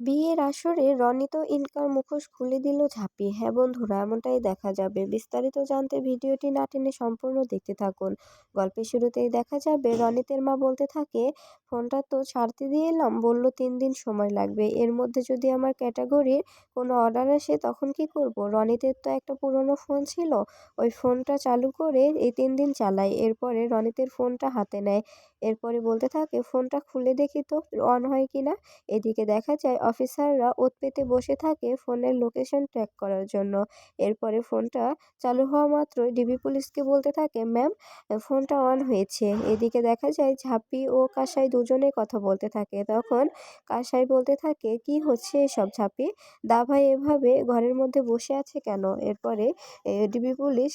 বিয়ের আসরে রনিত ইনকার মুখোশ খুলে দিল ঝাঁপি। হ্যাঁ বন্ধুরা, এমনটাই দেখা যাবে। বিস্তারিত জানতে ভিডিওটি না টেনে সম্পূর্ণ দেখতে থাকুন। গল্পের শুরুতেই দেখা যাবে, রনিতের মা বলতে থাকে, ফোনটা তো ছাড়তে দিয়ে এলাম। বলল, তিন দিন সময় লাগবে। এর মধ্যে যদি আমার ক্যাটাগরির কোনো অর্ডার আসে, তখন কি করব? রনিতের তো একটা পুরনো ফোন ছিল। ওই ফোনটা চালু করে এই তিন দিন চালাই। এরপরে রনিতের ফোনটা হাতে নেয়। এরপরে বলতে থাকে, ফোনটা খুলে দেখি তো, অন হয় কি না? এদিকে দেখা যায়, অফিসাররা ওত পেতে বসে থাকে ফোনের লোকেশন ট্র্যাক করার জন্য। এরপরে ফোনটা চালু হওয়া মাত্রই ডিবি পুলিশকে বলতে থাকে, ম্যাম, ফোনটা অন হয়েছে। এদিকে দেখা যায়, ঝাঁপি ও কাসাই দুজনে কথা বলতে থাকে। তখন কাসাই বলতে থাকে, কি হচ্ছে এসব ঝাঁপি? দাভাই এভাবে ঘরের মধ্যে বসে আছে কেন? এরপরে ডিবি পুলিশ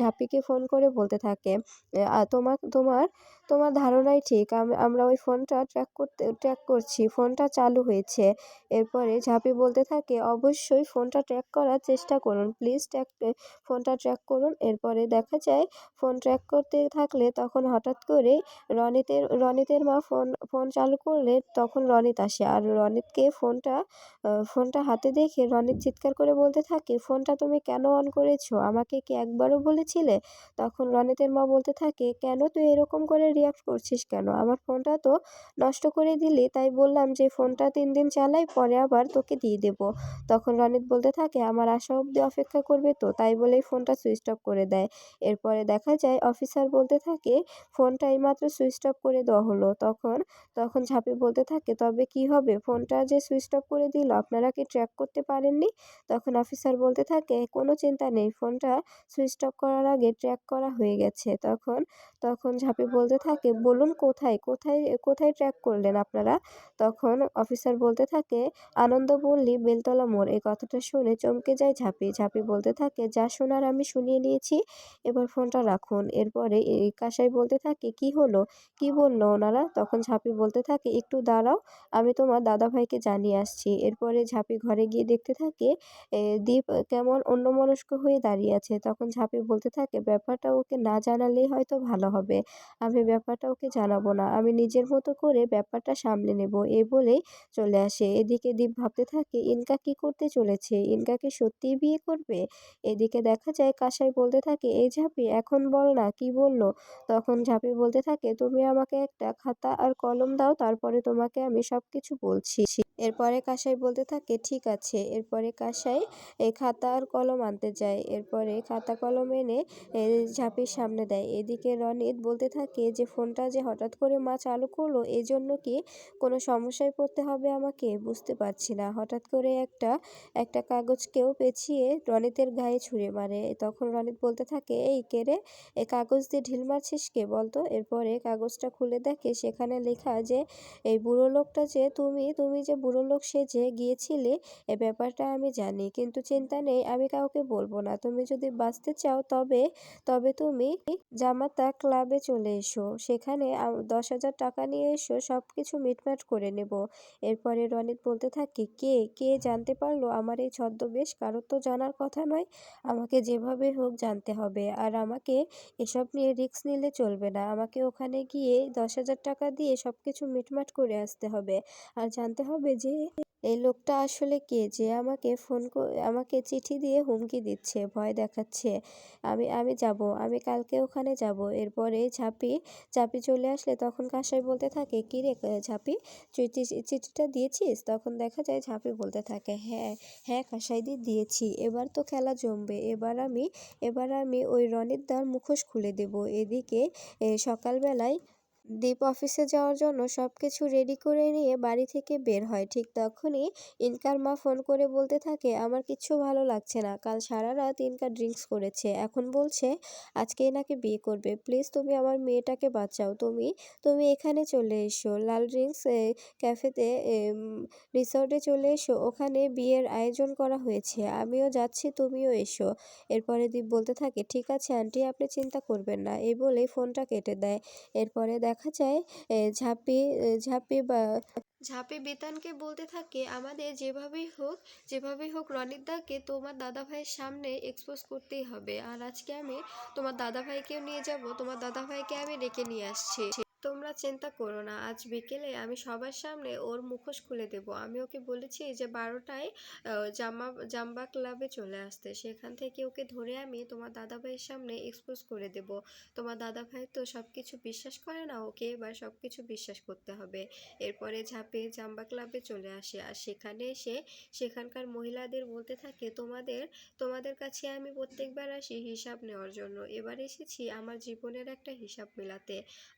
ঝাঁপিকে ফোন করে বলতে থাকে তোমার তোমার তোমার ধারণাই ঠিক। আমরা ওই ফোনটা ট্র্যাক করতে ট্র্যাক করছি। ফোনটা চালু হয়েছে। এরপরে ঝাঁপি বলতে থাকে, অবশ্যই ফোনটা ট্র্যাক করার চেষ্টা করুন। প্লিজ ট্র্যাক ফোনটা ট্র্যাক করুন। এরপরে দেখা যায়, ফোন ট্র্যাক করতে থাকলে তখন হঠাৎ করে রনিতের রনিতের মা ফোন ফোন চালু করলে তখন রনিত আসে। আর রনিতকে ফোনটা ফোনটা হাতে দেখে রনিত চিৎকার করে বলতে থাকে, ফোনটা তুমি কেন অন করেছ? আমাকে কি একবারও বলেছিলে? তখন রনিতের মা বলতে থাকে, কেন তুই এরকম করে রিয়াক্ট করছিস কেন? আমার ফোনটা তো নষ্ট করে দিলি, তাই বললাম যে ফোনটা তিন দিন চালাই, পরে আবার তোকে দিয়ে দেব। তখন রনিত বলতে থাকে, আমার আশা অবধি অপেক্ষা করবে তো? তাই বলেই ফোনটা সুইচ অফ করে দেয়। এরপরে দেখা যায়, অফিসার বলতে থাকে, ফোনটা এইমাত্র সুইচ অফ করে দেওয়া হলো। তখন তখন ঝাঁপি বলতে থাকে, তবে কি হবে? ফোনটা যে সুইচ অফ করে দিল, আপনারা কি ট্র্যাক করতে পারেননি? তখন অফিসার বলতে থাকে, কোনো চিন্তা নেই, ফোনটা সুইচ অফ করার আগে ট্র্যাক করা হয়ে গেছে। তখন তখন ঝাঁপি বলতে থাকে, বলুন কোথায়? কোথায় কোথায় ট্র্যাক করলেন আপনারা? তখন অফিসার বলতে থাকে, আনন্দপল্লী, বেলতলা মোড়। এই কথাটা শুনে চমকে যায় ঝাঁপি। ঝাঁপি বলতে থাকে, যা শোনার আমি শুনিয়ে নিয়েছি, এবার ফোনটা রাখুন। এরপরে কাসাই বলতে থাকে, কি হলো? কি বলল ওনারা? তখন ঝাঁপি বলতে থাকে, একটু দাঁড়াও, আমি তোমার দাদাভাইকে জানিয়ে আসছি। এরপরে ঝাঁপি ঘরে গিয়ে দেখতে থাকে দীপ কেমন অন্যমনস্ক হয়ে দাঁড়িয়ে আছে। তখন ঝাঁপি বলতে থাকে, ব্যাপারটা ওকে না জানালেই হয়তো ভালো হবে। আমি ব্যাপারটা ওকে জানাব না। আমি নিজের মতো করে ব্যাপারটা সামলে নেব, এ বলেই চলে আসে। এদিকে দীপ ভাবতে থাকে, ইনকা কি করতে চলেছে? ইনকাকে সত্যিই বিয়ে করবে? এদিকে দেখা যায় কাসাই বলতে থাকে, এই ঝাঁপি, এখন বল না, কি বলল? তখন ঝাঁপি বলতে থাকে, তুমি আমাকে একটা খাতা আর কলম দাও, তারপরে তোমাকে আমি সব কিছু বলছি। এরপরে কাসাই বলতে থাকে, ঠিক আছে। এরপরে কাসাই এই খাতা আর কলম আনতে যায়। এরপরে খাতা, কলম এনে ঝাঁপির সামনে দেয়। এদিকে রনিত বলতে থাকে যে, ফোনটা যে হঠাৎ করে মা চালু করল এই জন্য কি কোনো সমস্যায় পড়তে হবে আমাকে? বুঝতে পারছি না। হঠাৎ করে একটা একটা কাগজকেও পেঁচিয়ে রনিতের গায়ে ছুঁড়ে মারে। তখন রনিত বলতে থাকে, এই কে রে? এই কাগজ দিয়ে ঢিল মারছিস কে বলতো? এরপরে কাগজটা খুলে দেখে সেখানে লেখা যে, এই বুড়ো লোকটা যে তুমি তুমি যে বুড়ো লোক সেজে গিয়েছিলে, এ ব্যাপারটা আমি জানি, কিন্তু চিন্তা নেই, আমি কাউকে বলব না। তুমি যদি বাঁচতে চাও তবে তবে তুমি জামাতা ক্লাবে চলে এসো। সেখানে দশ হাজার টাকা নিয়ে এসো সব কিছু মিটমাট করে নেব। এরপরে রনিত বলতে থাকে, কে কে জানতে পারল? আমার এই ছদ্মবেশ কারোর তো জানার কথা নয়। আমাকে যেভাবে হোক জানতে হবে। আর আমাকে এসব নিয়ে রিস্ক নিলে চলবে না। আমাকে ওখানে গিয়ে দশ হাজার টাকা দিয়ে সব কিছু মিটমাট করে আসতে হবে। আর জানতে হবে যে, এই লোকটা আসলে কে যে আমাকে ফোন আমাকে চিঠি দিয়ে হুমকি দিচ্ছে, ভয় দেখাচ্ছে। আমি আমি যাব, আমি কালকে ওখানে যাব। এরপরে ঝাঁপি ঝাঁপি চলে আসলে তখন কাসাই বলতে থাকে, কী রে ঝাঁপি চিঠিটা দিয়েছিস? তখন দেখা যায় ঝাঁপি বলতে থাকে হ্যাঁ হ্যাঁ কাসাইদি দিয়েছি, এবার তো খেলা জমবে, এবার আমি এবার আমি ওই রনির দ্বার মুখোশ খুলে দেব। এদিকে সকালবেলায় দীপ অফিসে যাওয়ার জন্য সব কিছু রেডি করে নিয়ে বাড়ি থেকে বের হয়। ঠিক তখনই ইনকার মা ফোন করে বলতে থাকে, আমার কিচ্ছু ভালো লাগছে না। কাল সারা রাত ইনকা ড্রিঙ্কস করেছে। এখন বলছে, আজকেই নাকি বিয়ে করবে। প্লিজ তুমি আমার মেয়েটাকে বাঁচাও। তুমি তুমি এখানে চলে এসো। লাল ড্রিঙ্কস ক্যাফেতে রিসর্টে চলে এসো। ওখানে বিয়ের আয়োজন করা হয়েছে। আমিও যাচ্ছি, তুমিও এসো। এরপরে দীপ বলতে থাকে, ঠিক আছে আন্টি আপনি চিন্তা করবেন না। এই বলেই ফোনটা কেটে দেয়। এরপরে দেখা যায় ঝাঁপে ঝাঁপে বা ঝাঁপে বেতানকে বলতে থাকে, আমাদের যেভাবেই হোক যেভাবেই হোক রনিতদাকে তোমার দাদা ভাইয়ের সামনে এক্সপোজ করতেই হবে। আর আজকে আমি তোমার দাদা ভাইকেও নিয়ে যাব, তোমার দাদা ভাইকে আমি ডেকে নিয়ে আসছি। তোমরা চিন্তা করো না, আজ বিকেলে আমি সবার সামনে ওর মুখোশ খুলে দেব। আমি ওকে বলেছি যে বারোটায় জামা, জাম্বা ক্লাবে চলে আসতে। সেখান থেকে ওকে ধরে আমি তোমার দাদা ভাইয়ের সামনে এক্সপোজ করে দেব। তোমার দাদা ভাই তো সব কিছু বিশ্বাস করে না, ওকে এবার সব কিছু বিশ্বাস করতে হবে। এরপরে ঝাঁপে জাম্বা ক্লাবে চলে আসে। আর সেখানে এসে সেখানকার মহিলাদের বলতে থাকে, তোমাদের তোমাদের কাছে আমি প্রত্যেকবার আসি হিসাব নেওয়ার জন্য। এবার এসেছি আমার জীবনের একটা হিসাব মেলাতে।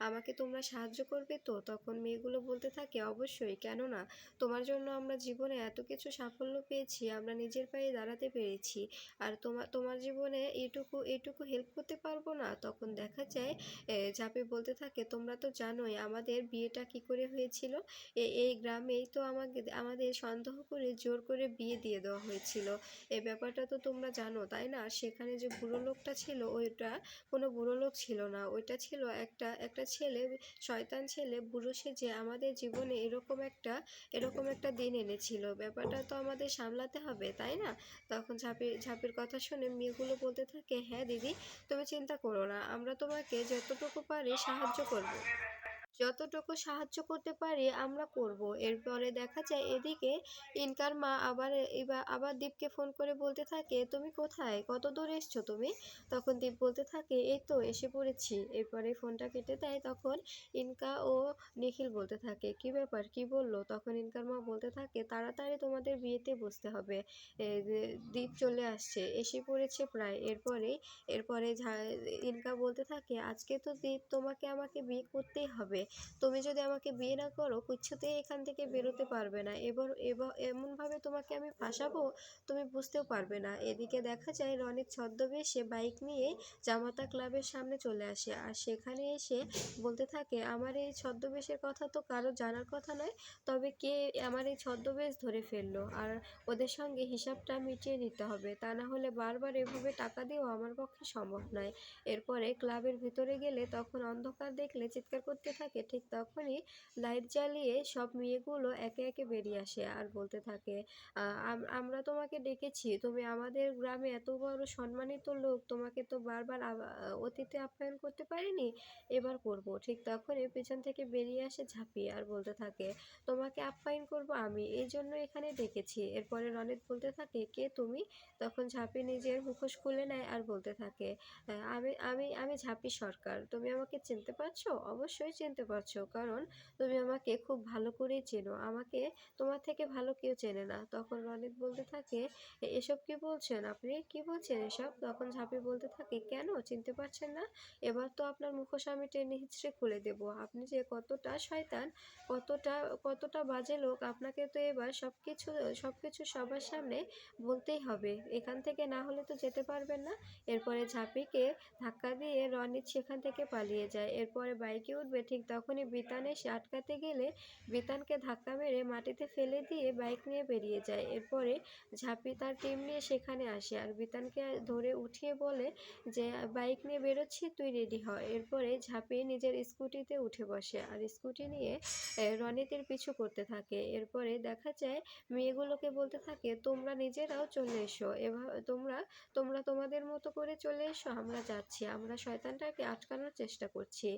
আমাকে তোমরা সাহায্য করবে তো? তখন মেয়েগুলো বলতে থাকে, অবশ্যই। কেন না তোমার জন্য আমরা জীবনে এত কিছু সাফল্য পেয়েছি, আমরা নিজের পায়ে দাঁড়াতে পেরেছি। আর তোমার তোমার জীবনে এইটুকু এইটুকু হেল্প করতে পারব না? তখন দেখা যায় ঝাঁপি বলতে থাকে, তোমরা তো জানোই আমাদের বিয়েটা কি করে হয়েছিল? এই গ্রামেই তো আমাকে, আমাদের সন্দেহ করে জোর করে বিয়ে দিয়ে দেওয়া হয়েছিল। এ ব্যাপারটা তো তোমরা জানো, তাই না? সেখানে যে বুড়ো লোকটা ছিল, ওইটা কোনো বুড়ো লোক ছিল না। ওইটা ছিল একটা একটা ছেলে শয়তান ছেলে, বুড়ো সেজে আমাদের জীবনে এরকম একটা এরকম একটা দিন এনেছিল ব্যাপারটা তো আমাদের সামলাতে হবে, তাই না তখন ঝাঁপির ঝাঁপির কথা শুনে মেয়েগুলো বলতে থাকে হ্যাঁ দিদি, তুমি চিন্তা করো না, আমরা তোমাকে যতটুকু পারি সাহায্য করব। যতটুকু সাহায্য করতে পারি আমরা করব। এরপরে দেখা যায় এদিকে ইনকার মা আবার এবার, আবার দীপকে ফোন করে বলতে থাকে, তুমি কোথায়? কত দূর এসছো তুমি? তখন দীপ বলতে থাকে, এই তো এসে পড়েছি। এরপরে ফোনটা কেটে দেয়, তখন ইনকা ও নিখিল বলতে থাকে, কি ব্যাপার? কি বলল? তখন ইনকার মা বলতে থাকে, তাড়াতাড়ি তোমাদের বিয়েতে বসতে হবে। দীপ চলে আসছে, এসে পড়েছে প্রায়। এরপরে এরপরে ইনকা বলতে থাকে, আজকে তো দীপ তোমাকে আমাকে বিয়ে করতেই হবে। তুমি যদি আমাকে বিয়ে না করো কিছুতেই এখান থেকে বেরোতে পারবে না। এবার এবার, এমনভাবে তোমাকে আমি ফাঁসাবো, তুমি বুঝতেও পারবে না। এদিকে দেখা যায় রনির ছদ্মবেশে বাইক নিয়ে জামাতা ক্লাবের সামনে চলে আসে আর সেখানে এসে বলতে থাকে, আমার এই ছদ্মবেশের কথা তো কারও জানার কথা নয়, তবে কে আমার এই ছদ্মবেশ ধরে ফেলল? আর ওদের সঙ্গে হিসাবটা মিটিয়ে নিতে হবে। তা না হলে বারবার এভাবে টাকা দিয়েও আমার পক্ষে সম্ভব নয়। এরপরে ক্লাবের ভিতরে গেলে তখন অন্ধকার দেখলে চিৎকার করতে থাকে ঠিক তখনই লাইট জ্বালিয়ে সব মেয়েগুলো একে একে বেরিয়ে আসে আর বলতে থাকে, "আ- আমরা তোমাকে ডেকেছি, তুমি আমাদের গ্রামে এত বড় সম্মানিত লোক, তোমাকে তো বারবার অতীতে আপ্যায়ন করতে পারিনি, এবার করব। ঠিক তখনই পেছন থেকে বেরিয়ে আসে ঝাঁপিয়ে আর বলতে থাকে, তোমাকে আপ্যায়ন করব আমি, এই জন্য এখানে ডেকেছি। এরপরে রনিত বলতে থাকে, কে তুমি? তখন ঝাঁপি নিজের মুখোশ খুলে নেয় আর বলতে থাকে আমি আমি আমি ঝাঁপি সরকার, তুমি আমাকে চিনতে পারছ? অবশ্যই চিনতে পারছ। কারণ তুমি আমাকে খুব ভালো করেই চেনো। আমাকে তোমার থেকে ভালো কেউ চেনে না। তখন রনিত বলতে থাকে এসব কি বলছেন আপনি? কি বলছেন এসব? তখন ঝাঁপি বলতে থাকে, কেন? চিনতে পারছেন না? এবার তো আপনার মুখোশ আমি টেনে হিচড়ে খুলে দেব। আপনি যে কতটা শয়তান, কতটা কতটা বাজে লোক, আপনাকে তো এবার সব কিছু সব কিছু সবার সামনে বলতেই হবে। এখান থেকে না হলে তো যেতে পারবেন না। এরপরে ঝাঁপিকে ধাক্কা দিয়ে রনিত সেখান থেকে পালিয়ে যায়। এরপরে বাইকে উঠবে, ঠিক তখনই বিতান এসে আটকাতে গেলে বিতানকে ধাক্কা মেরে মাটিতে ফেলে দিয়ে বাইক নিয়ে বেরিয়ে যায়। এরপরে ঝাঁপি তার টিম নিয়ে সেখানে আসে আর বিতানকে ধরে উঠিয়ে বলে যে, বাইক নিয়ে বেরোচ্ছি, তুই রেডি হ। এরপরে ঝাঁপি নিজের স্কুটিতে উঠে বসে আর স্কুটি নিয়ে রনিতের পিছু করতে থাকে। এরপরে দেখা যায়, মেয়েগুলোকে বলতে থাকে, তোমরা নিজেরাও চলে এসো। এভাবে তোমরা তোমরা তোমাদের মতো করে চলে এসো, আমরা যাচ্ছি। আমরা শয়তানটাকে আটকানোর চেষ্টা করছি।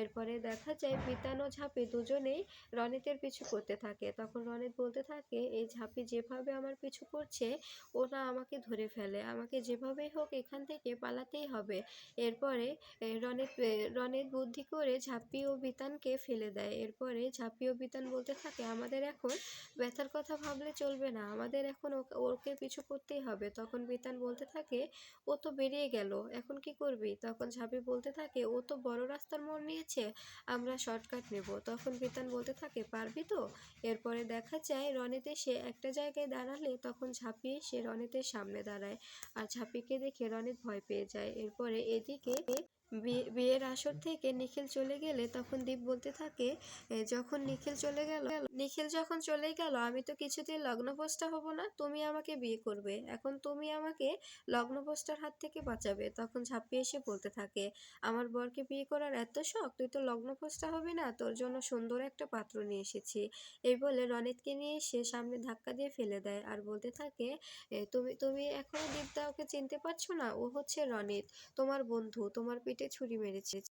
এরপরে দেখা যায় বিতান ও ঝাঁপি দুজনেই রনিতের পিছু করতে থাকে। তখন রনিত বলতে থাকে, এই ঝাঁপি যেভাবে আমার পিছু করছে ওরা আমাকে ধরে ফেলে। আমাকে যেভাবেই হোক এখান থেকে পালাতেই হবে। এরপরে রনিত রনিত বুদ্ধি করে ঝাঁপি ও বিতানকে ফেলে দেয়। এরপরে ঝাঁপি ও বিতান বলতে থাকে, আমাদের এখন ব্যথার কথা ভাবলে চলবে না। আমাদের এখন ওকে- ওকে পিছু করতেই হবে। তখন বিতান বলতে থাকে, ও তো বেরিয়ে গেল, এখন কি করবি? তখন ঝাঁপি বলতে থাকে, ও তো বড় রাস্তার মোড় নিয়েছে, আমরা শর্টকাট নেব। তখন বিতান বলতে থাকে, পারবি তো? এরপরে দেখা যায়, রনিতে সে একটা জায়গায় দাঁড়ালে তখন ঝাঁপিয়ে সে রনিতের সামনে দাঁড়ায়। আর ঝাঁপিকে দেখে রনেত ভয় পেয়ে যায়। এরপরে এদিকে বিয়ের আসর থেকে নিখিল চলে গেলে তখন দীপ বলতে থাকে যখন নিখিল চলে গেল, নিখিল যখন চলে গেল, আমি তো কিছুতেই লগ্নভ্রষ্টা হব না, তুমি আমাকে বিয়ে করবে। এখন তুমি আমাকে লগ্নভ্রষ্টার হাত থেকে বাঁচাবে। তখন ঝাঁপিয়ে এসে বলতে থাকে, আমার বরকে বিয়ে করার এত শখ, তুই তো লগ্নভ্রষ্টা হবি না, তোর জন্য সুন্দর একটা পাত্র নিয়ে এসেছি। এই বলে রনিতকে নিয়ে এসে সামনে ধাক্কা দিয়ে ফেলে দেয় আর বলতে থাকে তুমি তুমি এখনও দীপদা ওকে চিনতে পারছ না? ও হচ্ছে রনিত, তোমার বন্ধু, তোমার পেটে ছুরি মেরেছে।